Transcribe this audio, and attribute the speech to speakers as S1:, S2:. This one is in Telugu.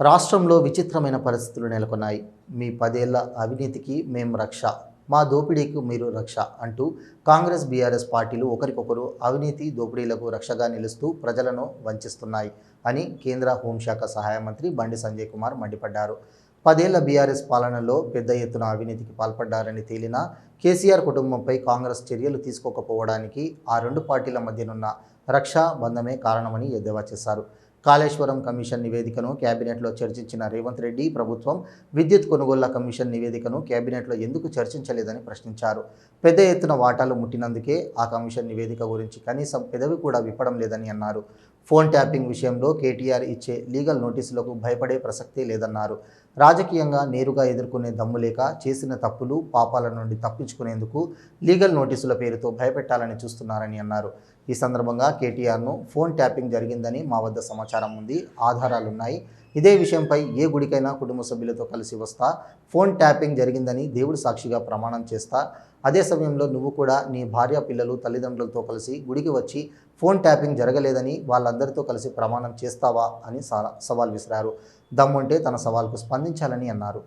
S1: రాష్ట్రంలో విచిత్రమైన పరిస్థితులు నెలకొన్నాయి. మీ పదేళ్ళ అవినీతికి మేం రక్ష మా దోపిడీకి మీరు రక్ష అంటూ కాంగ్రెస్ బీఆర్ఎస్ పార్టీలు ఒకరికొకరు అవినీతి దోపిడీలకు రక్షగా నిలుస్తూ ప్రజలను వంచిస్తున్నాయి అని కేంద్ర హోంశాఖ సహాయ మంత్రి బండి సంజయ్ కుమార్ మండిపడ్డారు. పదేళ్ళ బీఆర్ఎస్ పాలనలో పెద్ద ఎత్తున అవినీతికి పాల్పడ్డారని తేలిన కేసీఆర్ కుటుంబంపై కాంగ్రెస్ చర్యలు తీసుకోకపోవడానికి ఆ రెండు పార్టీల మధ్యనున్న రక్షా బంధమే కారణమని ఎద్దేవా చేశారు. కాళేశ్వరం కమిషన్ నివేదికను కేబినెట్లో చర్చించిన రేవంత్ రెడ్డి ప్రభుత్వం విద్యుత్ కొనుగోళ్ళ కమిషన్ నివేదికను కేబినెట్లో ఎందుకు చర్చించలేదని ప్రశ్నించారు. పెద్ద ఎత్తున వాటాలు ముట్టినందుకే ఆ కమిషన్ నివేదిక గురించి కనీసం పెదవి కూడా విప్పడం లేదని అన్నారు. ఫోన్ ట్యాపింగ్ విషయంలో కేటీఆర్ ఇచ్చే లీగల్ నోటీసులకు భయపడే ప్రసక్తే లేదన్నారు. రాజకీయంగా నేరుగా ఎదుర్కొనే దమ్ము లేక చేసిన తప్పులు పాపాల నుండి తప్పించుకునేందుకు లీగల్ నోటీసుల పేరుతో భయపెట్టాలని చూస్తున్నారని అన్నారు. ఈ సందర్భంగా కేటీఆర్ను ఫోన్ ట్యాపింగ్ జరిగిందని మా వద్ద సమాచారం ఉంది. ఆధారాలున్నాయి. ఇదే విషయంపై ఏ గుడికైనా కుటుంబ సభ్యులతో కలిసి వస్తా ఫోన్ ట్యాపింగ్ జరిగిందని దేవుడు సాక్షిగా ప్రమాణం చేస్తా. అదే సమయంలో నువ్వు కూడా నీ భార్య పిల్లలు తల్లిదండ్రులతో కలిసి గుడికి వచ్చి ఫోన్ ట్యాపింగ్ జరగలేదని వాళ్ళందరితో కలిసి ప్రమాణం చేస్తావా అని సవాల్ విసిరారు. దమ్ముంటే తన సవాల్కు స్పందించాలని అన్నారు.